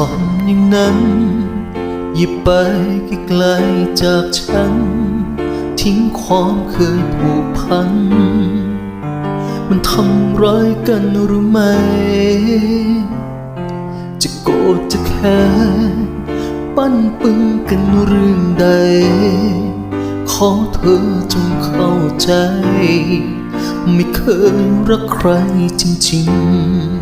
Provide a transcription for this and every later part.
ทำอย่างนั้น หยิบไปไกลๆจากฉัน ทิ้งความเคยผูกพัน มันทำร้ายกันหรือไม่จะโกรธจะแค้นปั้นปึงกันเรื่องใด ขอเธอจงเข้าใจ ไม่เคยรักใครจริงๆ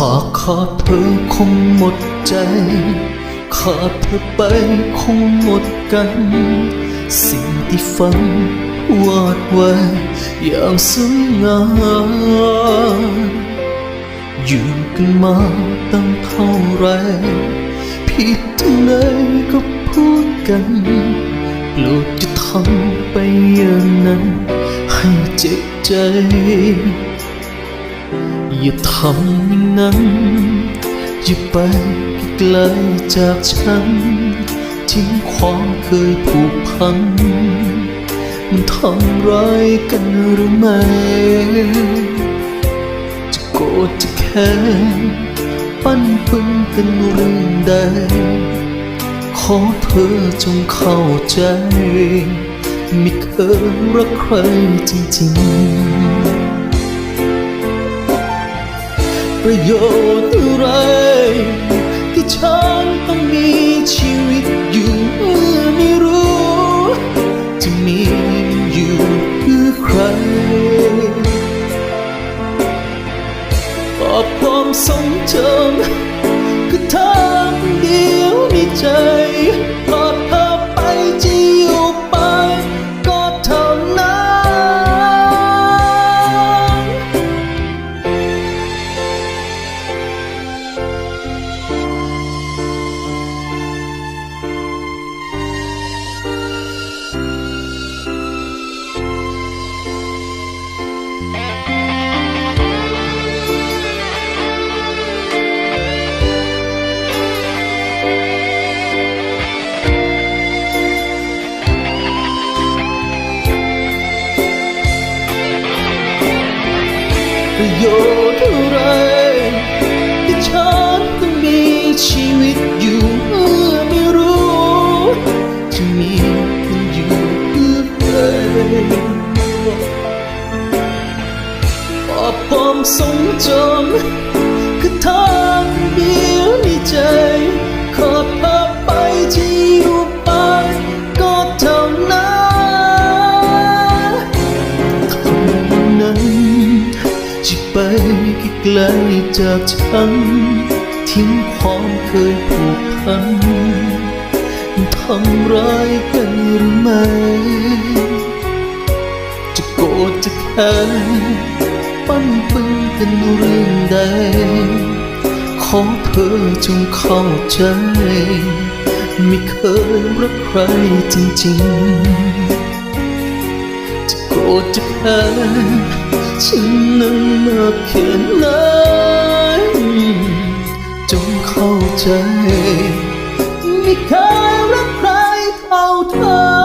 หากขาดเธอคงหมดใจ ขาดเธอไปคงหมดกัน สิ่งที่ฝันวาดไว้อย่างสวยงามอยู่กันมาตั้งเท่าไรผิดที่ไหนก็พูดกันโปรดจะทำไปอย่างนั้นให้เจ็บใจ อย่าทำอย่างนั้นอย่าไปไกลจากฉัน ทิ้งความเคยผูกพัน มันทำร้ายกันหรือไม่ จะโกรธจะแค้นปั้นปึงกันเรื่องใด ขอเธอจงเข้าใจ ไม่เคยรักใครจริงๆ ประโยชน์อะไร ที่ฉันต้องมีชีวิตอยู่เมื่อไม่รู้ จะมีอยู่เพื่อใครตอบความทรงจำคือทางเดียวในใจ ประโยชน์อะไรที่ฉันต้องมีชีวิตอยู่เมื่อไม่รู้จะมีคุณอยู่เพื่อใครพอบความทรงจำ กลจากฉัน ทิ้งความเคยผูกพันทำร้ายกันหรือไม่ จะโกรธจะแค้นปั้นปึงกันเรื่องใด ขอเธอจงเข้าใจ ไม่เคยรักใครจริงๆ รธจะแค้นฉันนั้นมากแค่ไหนจงเข้าใจ ไม่เคยรักใครเท่าเธอ